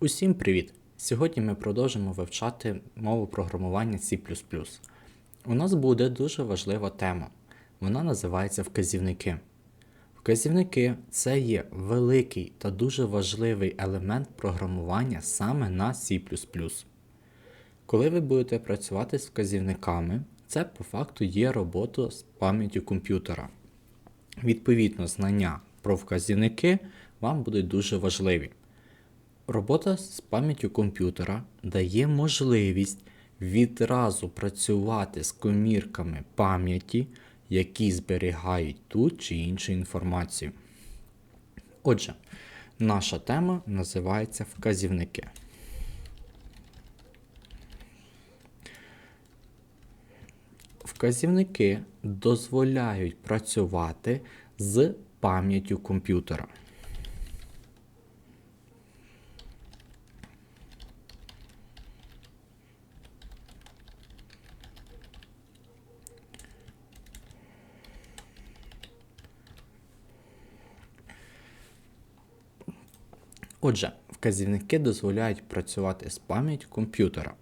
Усім привіт! Сьогодні ми продовжимо вивчати мову програмування C. У нас буде дуже важлива тема. Вона називається вказівники. Вказівники це є великий та дуже важливий елемент програмування саме на C. Коли ви будете працювати з вказівниками, це по факту є робота з пам'яттю комп'ютера. Відповідно, знання про вказівники вам будуть дуже важливі. Робота з пам'яттю комп'ютера дає можливість відразу працювати з комірками пам'яті, які зберігають ту чи іншу інформацію. Отже, наша тема називається вказівники. Вказівники дозволяють працювати з пам'яттю комп'ютера. Отже, вказівники дозволяють працювати з пам'яттю комп'ютера.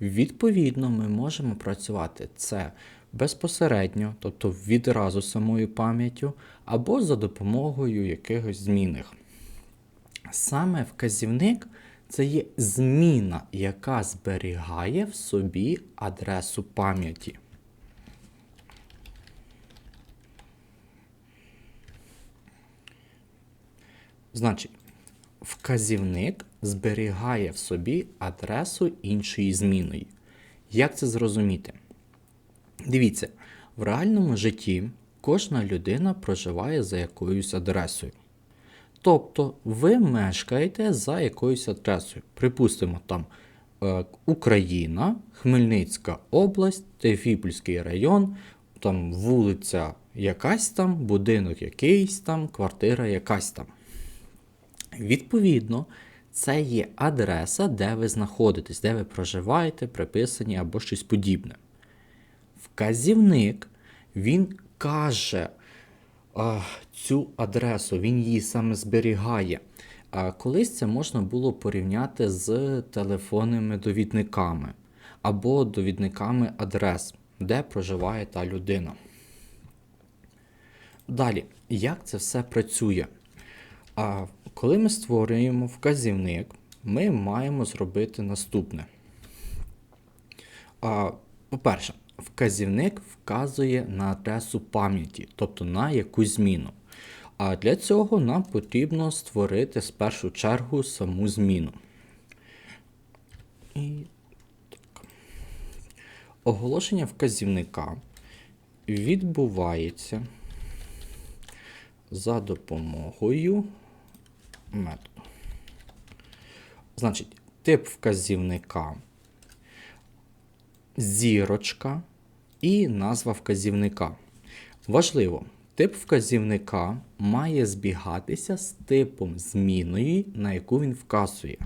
Відповідно, ми можемо працювати це безпосередньо, тобто відразу самою пам'яттю, або за допомогою якихось змінних. Саме вказівник це є зміна, яка зберігає в собі адресу пам'яті. Значить, вказівник зберігає в собі адресу іншої зміної. Як це зрозуміти? Дивіться, в реальному житті кожна людина проживає за якоюсь адресою. Тобто ви мешкаєте за якоюсь адресою. Припустимо, там е, Україна, Хмельницька область, Тефіпольський район, там вулиця якась там, будинок якийсь там, квартира якась там. Відповідно, це є адреса, де ви знаходитесь, де ви проживаєте, приписані або щось подібне. Вказівник, він каже а, цю адресу, він її саме зберігає. А Колись це можна було порівняти з телефонними довідниками або довідниками адрес, де проживає та людина. Далі, як це все працює? А коли ми створюємо вказівник, ми маємо зробити наступне. По-перше, вказівник вказує на адресу пам'яті, тобто на якусь зміну. А для цього нам потрібно створити в першу чергу саму зміну. І так. Оголошення вказівника відбувається за допомогою методу. Значить, тип вказівника, зірочка і назва вказівника. Важливо, тип вказівника має збігатися з типом зміної, на яку він вказує.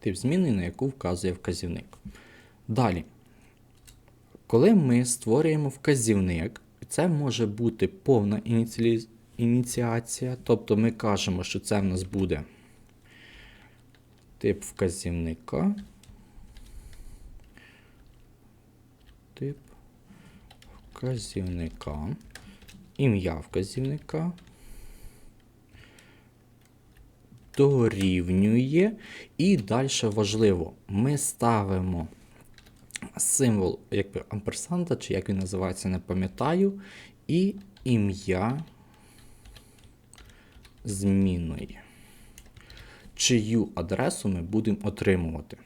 Тип зміни, на яку вказує вказівник. Далі. Коли ми створюємо вказівник, це може бути повна ініці... ініціація, тобто ми кажемо, що це в нас буде тип вказівника. Тип вказівника, ім'я вказівника. Дорівнює. І далі важливо, ми ставимо символ якби амперсанда, чи як він називається, не пам'ятаю, і ім'я змінної. Чию адресу ми будемо отримувати.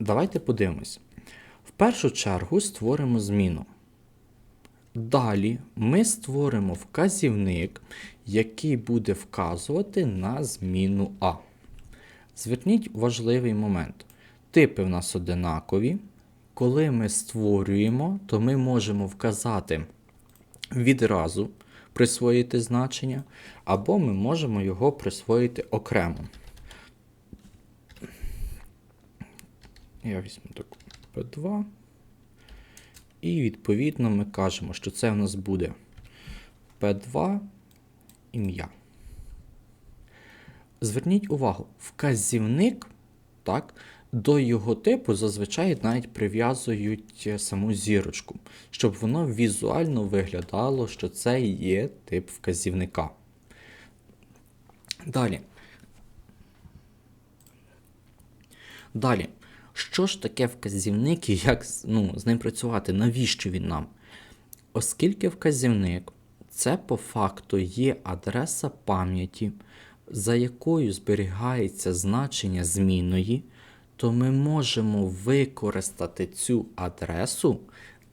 Давайте подивимось. В першу чергу створимо зміну. Далі ми створимо вказівник, який буде вказувати на зміну А. Зверніть важливий момент. Типи в нас одинакові. Коли ми створюємо, то ми можемо вказати відразу присвоїти значення, або ми можемо його присвоїти окремо. Я візьму таку P2 І відповідно ми кажемо, що це в нас буде P2 ім'я. Зверніть увагу, вказівник, так, до його типу зазвичай навіть прив'язують е, саму зірочку, щоб воно візуально виглядало, що це є тип вказівника. Далі. Далі. Що ж таке вказівник і як ну, з ним працювати? Навіщо він нам? Оскільки вказівник це по факту є адреса пам'яті, за якою зберігається значення змінної, то ми можемо використати цю адресу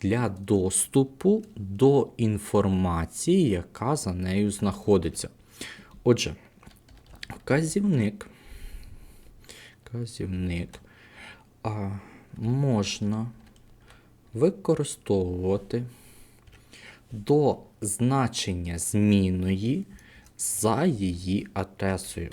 для доступу до інформації, яка за нею знаходиться. Отже, вказівник, вказівник а, можна використовувати до значення зміної за її адресою.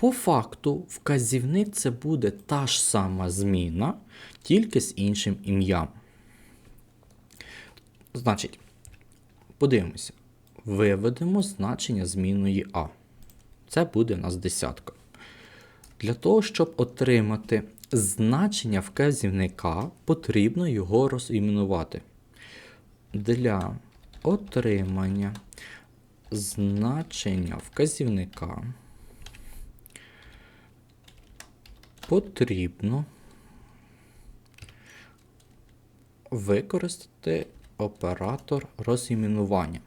По факту, вказівник це буде та ж сама зміна, тільки з іншим ім'ям. Значить, подивимося. Виведемо значення змінної А. Це буде у нас десятка. Для того, щоб отримати значення вказівника, потрібно його розіменувати. Для отримання значення вказівника потрібно використати оператор розіменування.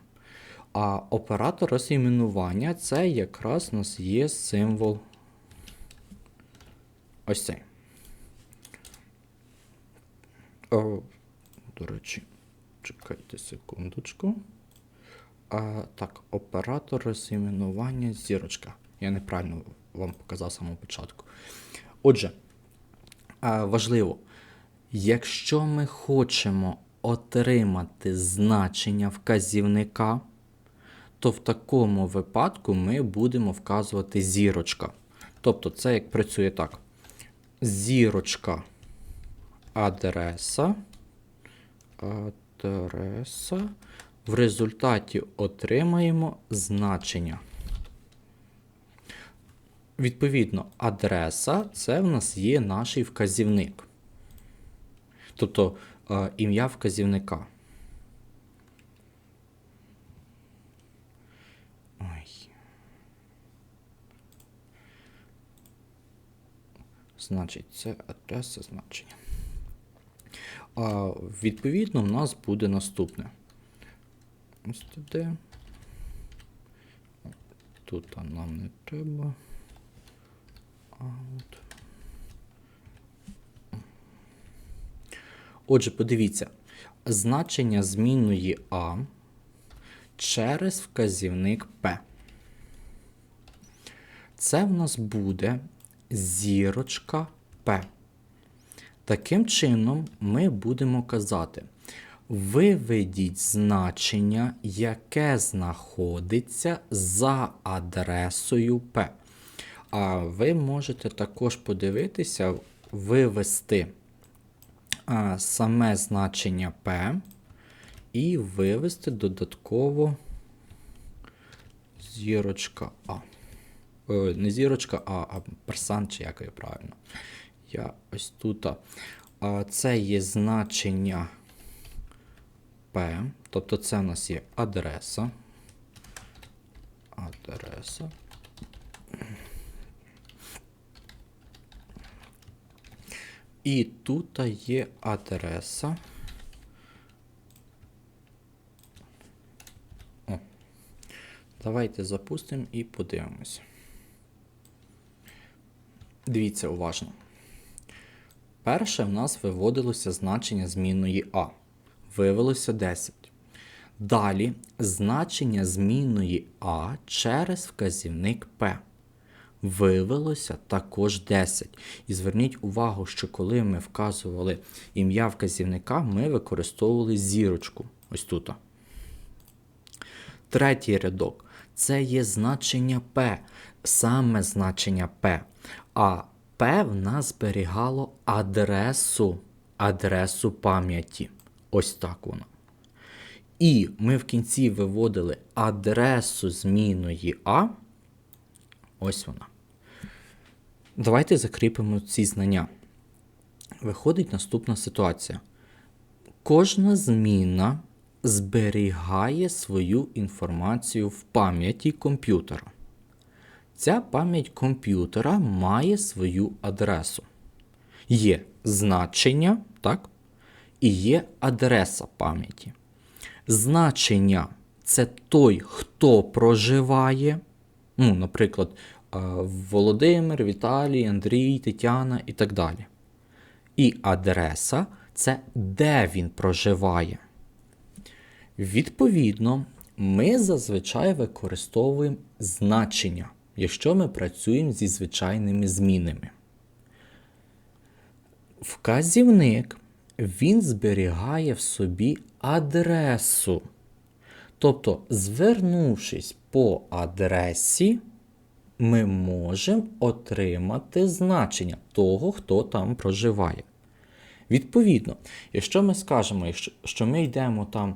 А оператор розіменування це якраз у нас є символ ось цей. О, до речі, чекайте секундочку. А, так, оператор розіменування зірочка. Я неправильно вам показав самого початку. Отже, важливо, якщо ми хочемо отримати значення вказівника, то в такому випадку ми будемо вказувати зірочка. Тобто це як працює так. Зірочка адреса. Адреса. В результаті отримаємо значення. Відповідно, адреса це в нас є наш вказівник. Тобто е, ім'я вказівника. Ой. Значить, це адреса значення. А, відповідно, в нас буде наступне. Ось туди. Тут нам не треба. Отже, подивіться, значення змінної А через вказівник P. Це в нас буде зірочка P. Таким чином, ми будемо казати: виведіть значення, яке знаходиться за адресою P. А ви можете також подивитися, вивести а, саме значення P і вивести додатково зірочка А. О, не зірочка А, а персан, чи як її правильно. Я ось тут. А, це є значення P, тобто це у нас є адреса. Адреса. І тут є адреса. О. Давайте запустимо і подивимося. Дивіться уважно. Перше в нас виводилося значення змінної А. Вивелося 10. Далі значення змінної А через вказівник P. Вивелося також 10. І зверніть увагу, що коли ми вказували ім'я вказівника, ми використовували зірочку. Ось тут. Третій рядок. Це є значення P, саме значення P. А П в нас зберігало адресу, адресу пам'яті. Ось так воно. І ми в кінці виводили адресу змінної А. Ось вона. Давайте закріпимо ці знання. Виходить наступна ситуація. Кожна зміна зберігає свою інформацію в пам'яті комп'ютера. Ця пам'ять комп'ютера має свою адресу. Є значення, так? І є адреса пам'яті. Значення це той, хто проживає. Ну, наприклад, Володимир, Віталій, Андрій, Тетяна і так далі. І адреса це де він проживає. Відповідно, ми зазвичай використовуємо значення, якщо ми працюємо зі звичайними змінами. Вказівник він зберігає в собі адресу. Тобто, звернувшись по адресі, ми можемо отримати значення того, хто там проживає. Відповідно, якщо ми скажемо, що ми йдемо там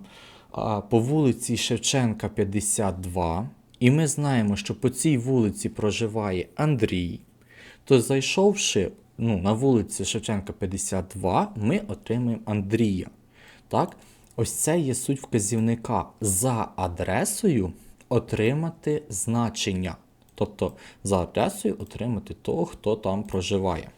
по вулиці Шевченка 52, і ми знаємо, що по цій вулиці проживає Андрій, то зайшовши ну, на вулицю Шевченка 52, ми отримаємо Андрія. Так? Ось це є суть вказівника за адресою отримати значення. Тобто за адресою отримати того, хто там проживає.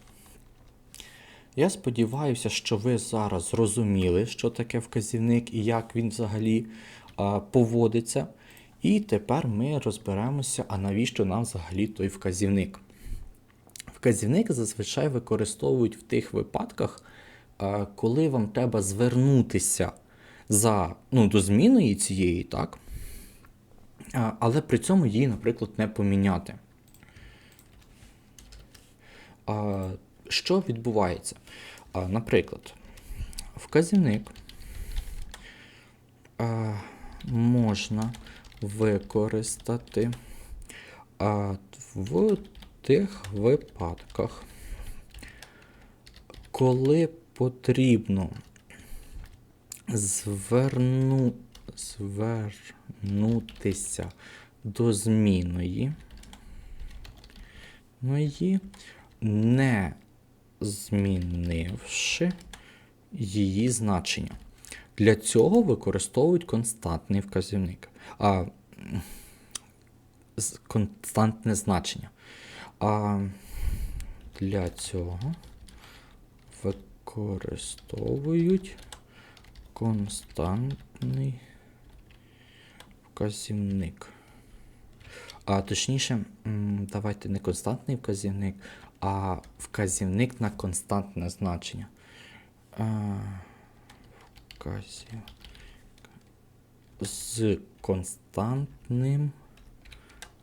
Я сподіваюся, що ви зараз зрозуміли, що таке вказівник і як він взагалі а, поводиться. І тепер ми розберемося, а навіщо нам взагалі той вказівник. Вказівник зазвичай використовують в тих випадках, а, коли вам треба звернутися за, ну, до зміни цієї, так? Але при цьому її, наприклад, не поміняти. Що відбувається? Наприклад, вказівник можна використати в тих випадках, коли потрібно зверну, звернутися до зміної, ної, не змінивши її значення. Для цього використовують константний вказівник. А, константне значення. А для цього використовують константний вказівник. А точніше, давайте не константний вказівник, а вказівник на константне значення. А, вказів... З константним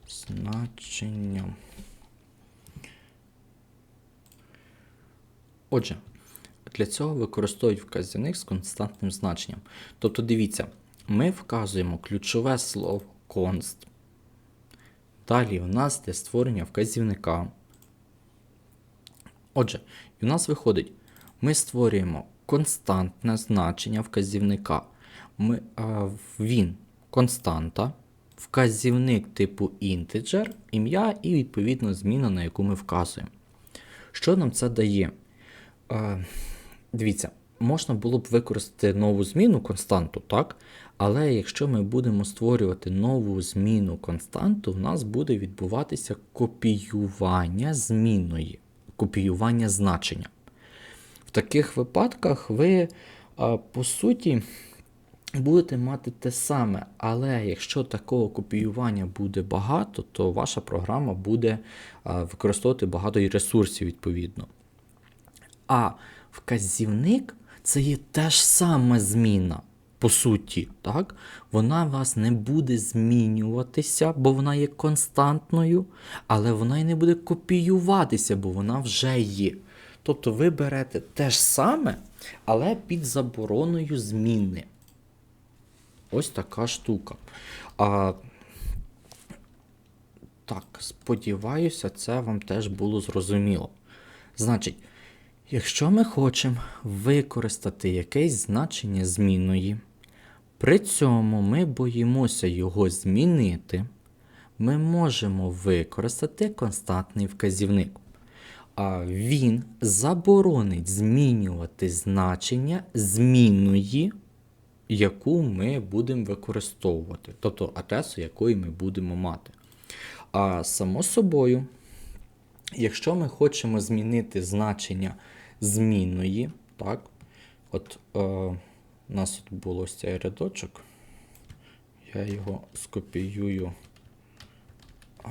значенням. Отже, для цього використовують вказівник з константним значенням. Тобто, дивіться, ми вказуємо ключове слово const. Далі у нас для створення вказівника. Отже, і у нас виходить, ми створюємо константне значення вказівника. Ми, а, він константа, вказівник типу integer, ім'я і відповідно зміна, на яку ми вказуємо. Що нам це дає? Е, дивіться, можна було б використати нову зміну константу, так? Але якщо ми будемо створювати нову зміну константу, у нас буде відбуватися копіювання зміної, копіювання значення. В таких випадках ви, по суті, будете мати те саме, але якщо такого копіювання буде багато, то ваша програма буде використовувати багато і ресурсів відповідно. А вказівник це є та ж сама зміна, по суті, так? Вона у вас не буде змінюватися, бо вона є константною, але вона й не буде копіюватися, бо вона вже є. Тобто ви берете те ж саме, але під забороною зміни. Ось така штука. А, Так, сподіваюся, це вам теж було зрозуміло. Значить, якщо ми хочемо використати якесь значення змінної, при цьому ми боїмося його змінити, ми можемо використати константний вказівник. А він заборонить змінювати значення змінної, яку ми будемо використовувати, тобто адресу, якої ми будемо мати. А само собою, якщо ми хочемо змінити значення змінної, так, от е, у нас тут було цей рядочок, я його скопіюю. А,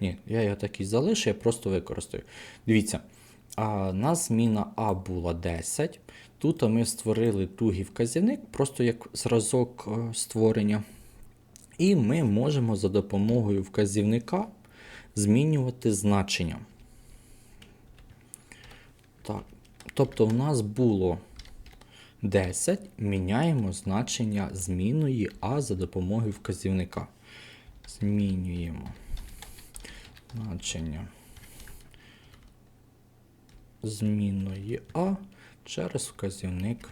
ні, я його так і залишу, я просто використаю. Дивіться, а, нас зміна А була 10. Тут ми створили другий вказівник, просто як зразок е, створення. І ми можемо за допомогою вказівника змінювати значення. Так. Тобто, в нас було 10, міняємо значення змінної А за допомогою вказівника. Змінюємо значення змінної А через вказівник.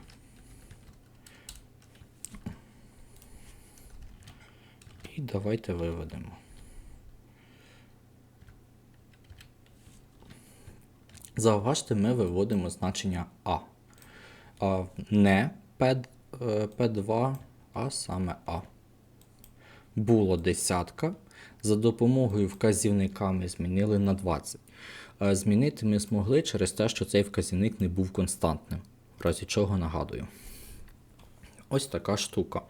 І давайте виведемо. Зауважте, ми виводимо значення А. а не P, P2, а саме А. Було десятка. За допомогою вказівника ми змінили на 20. Е, Змінити ми змогли через те, що цей вказівник не був константним. В разі чого нагадую. Ось така штука.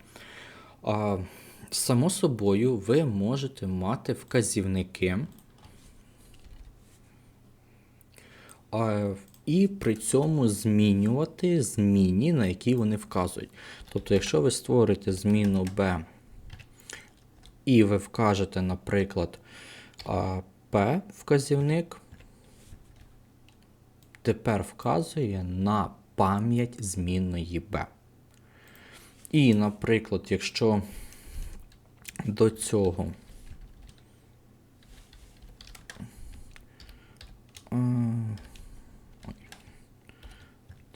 Само собою, ви можете мати вказівники. А, І при цьому змінювати зміни, на які вони вказують. Тобто, якщо ви створите зміну B і ви вкажете, наприклад, P вказівник, тепер вказує на пам'ять змінної B. І, наприклад, якщо до цього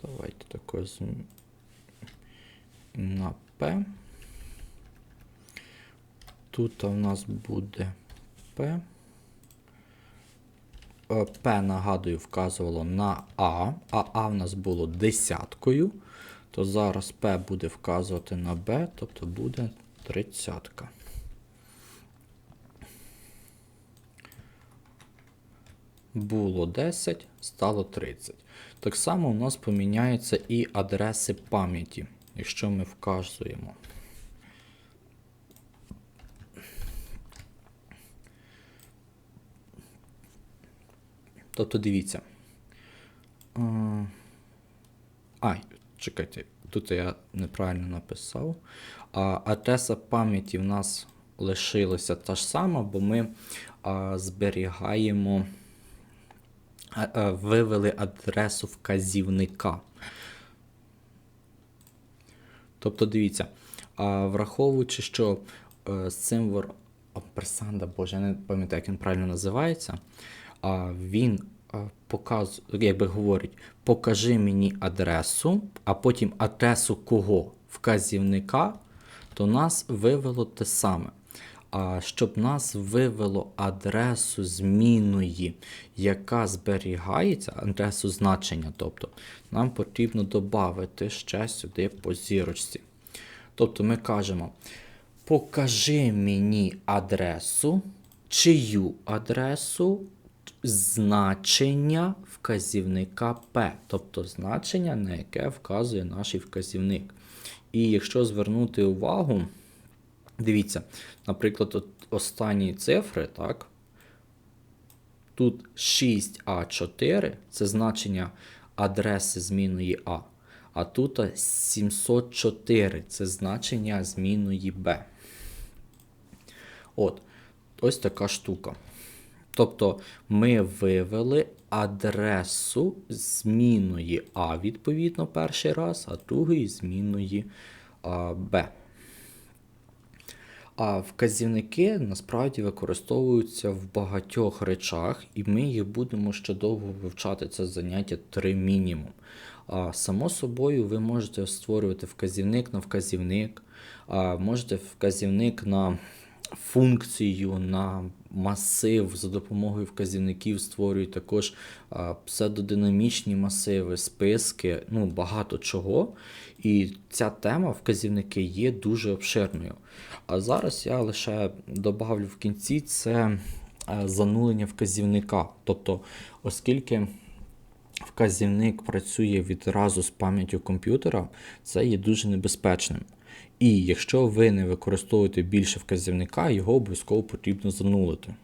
давайте таке на P. Тут у нас буде P. П, нагадую, вказувало на А, а А в нас було десяткою, то зараз П буде вказувати на Б, тобто буде тридцятка. Було 10, стало 30. Так само у нас поміняються і адреси пам'яті, якщо ми вказуємо. Тобто дивіться. Ай, чекайте, тут я неправильно написав. А, Адреса пам'яті в нас лишилася та ж сама, бо ми а, зберігаємо, а, а, вивели адресу вказівника. Тобто, дивіться, враховуючи, що а, символ Персанда, боже, я не пам'ятаю, як він правильно називається він показує, якби говорить, покажи мені адресу, а потім адресу кого вказівника, то нас вивело те саме. А щоб нас вивело адресу зміної, яка зберігається, адресу значення, тобто, нам потрібно додати ще сюди по зірочці. Тобто ми кажемо: покажи мені адресу, чию адресу значення вказівника P, тобто значення, на яке вказує наш вказівник. І якщо звернути увагу, дивіться, наприклад, от останні цифри, так, тут 6А4 це значення адреси змінної А. А тут 704 це значення змінної Б. От, ось така штука. Тобто ми вивели адресу змінної А, відповідно, перший раз, а другої змінної Б. А вказівники насправді використовуються в багатьох речах, і ми їх будемо ще довго вивчати. Це заняття три мінімум. А само собою, ви можете створювати вказівник на вказівник, а можете вказівник на функцію, на масив за допомогою вказівників створюють також псевдодинамічні масиви, списки, ну багато чого. І ця тема вказівники є дуже обширною. А зараз я лише добавлю в кінці це е, занулення вказівника. Тобто, оскільки вказівник працює відразу з пам'яттю комп'ютера, це є дуже небезпечним. І якщо ви не використовуєте більше вказівника, його обов'язково потрібно занулити.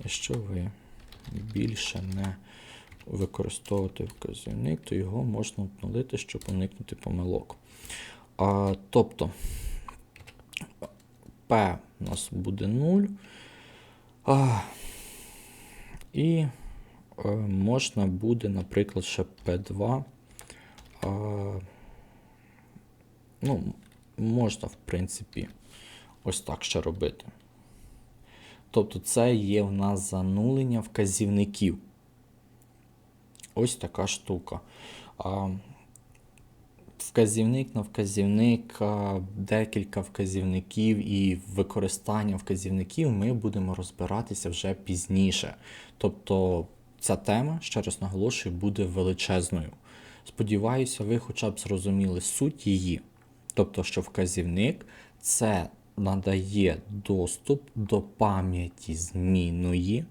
Якщо ви більше не використовуєте вказівник, то його можна обнулити, щоб уникнути помилок. А, тобто P у нас буде 0. А, і е, можна буде, наприклад, ще P2. А, ну, можна, в принципі, ось так ще робити. Тобто, це є в нас занулення вказівників. Ось така штука. А, Вказівник на вказівник, декілька вказівників і використання вказівників ми будемо розбиратися вже пізніше. Тобто ця тема, ще раз наголошую, буде величезною. Сподіваюся, ви хоча б зрозуміли суть її. Тобто, що вказівник це надає доступ до пам'яті змінної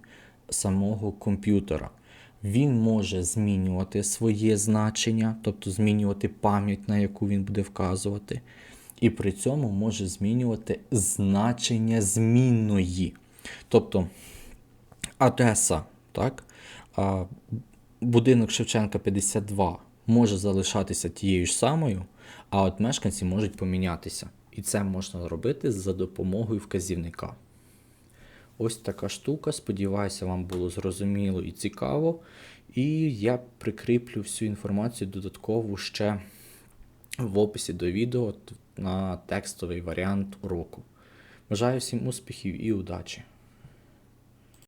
самого комп'ютера. Він може змінювати своє значення, тобто змінювати пам'ять, на яку він буде вказувати, і при цьому може змінювати значення змінної. Тобто адреса, так? Будинок Шевченка 52 може залишатися тією ж самою, а от мешканці можуть помінятися. І це можна зробити за допомогою вказівника. Ось така штука. Сподіваюся, вам було зрозуміло і цікаво. І я прикріплю всю інформацію додатково ще в описі до відео на текстовий варіант уроку. Бажаю всім успіхів і удачі!